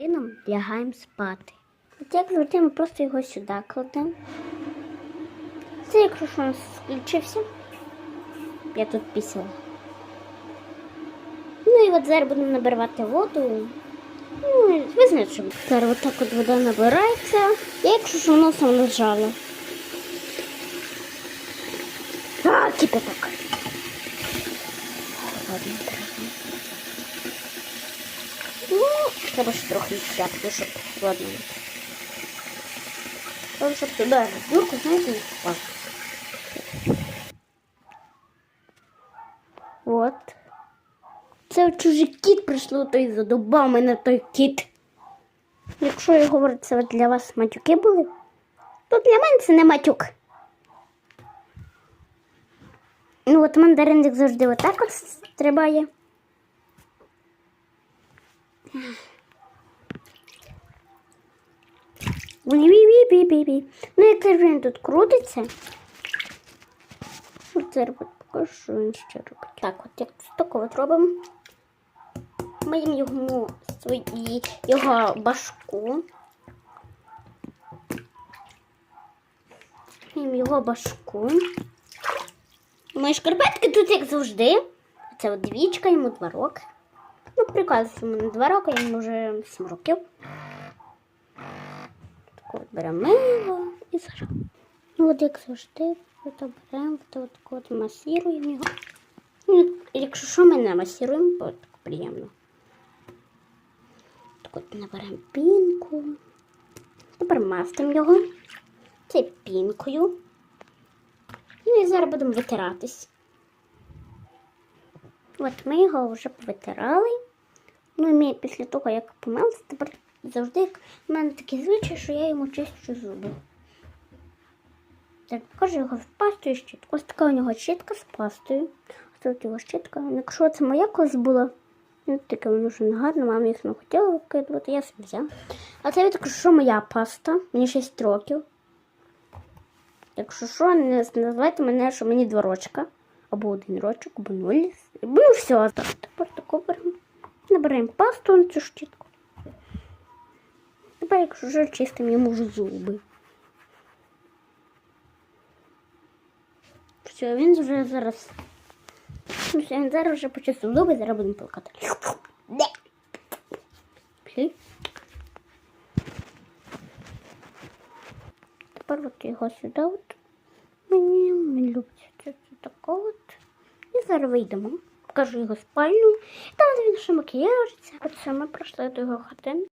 Чином лягаємо спати. От як завжди ми просто його сюди кладемо. Це якщо що нас включився. Я тут пісила. Ну і от зараз будемо набирати воду. Ну, ви зараз отак от вода набирається. І якщо що воно саме нажало. А, кипяток. Ладно, треба. Ну, треба ще трохи відсяти, щоб ладно. Тому щоб туди дюрку, знаєте, не впав. От. Це чужий кіт прийшло, той задобав мене той кіт. Якщо я говорю, це для вас матюки були, то для мене це не матюк. Ну от мандаринник завжди отак от стрибає. Ну, як він тут крутиться. Зараз покажу, він ще робить. Так, от як тако от робимо. Маємо йому свої, його башку. Маємо його башку. Мої шкарпетки тут, як завжди. Це от двічка, йому два роки. Ну, що йому не два роки, йому вже сім років. Так от беремо його і зараз. Ну, от як завжди, от беремо, от, от, от масіруємо його. Ну, якщо що, ми не масіруємо, бо так приємно. Так от наберемо пінку. Тепер мастимо його. Це пінкою. Ну і зараз будемо витиратись. От ми його вже повитирали. Ну і ми після того, як помилися, тепер завжди в мене такий звичай, що я йому чищу зуби. Так, покажу його з пастою щітку. Ось така у нього щітка з пастою. Ось тут його щітка. Якщо це моя колись була, ну таке воно вже не гарно, мама їх не хотіла викидувати, я собі взяла. А це також, що моя паста, мені 6 років. Якщо що, не називайте мене, що мені два рочка. Або один рочок, або нуль. Ну все, так, тепер таку беремо. Набираємо пасту на цю щітку. Тепер, якщо що, чистимо йому вже зуби. Все, він вже зараз. Все, він зараз вже почистив зуби, зараз будемо плакати. Пішли. Тепер от його сюди от. Мені не любить це, тако от. І зараз вийдемо. Покажу його спальню. Там він ще макіяжиться. От це ми прийшли до його хатини.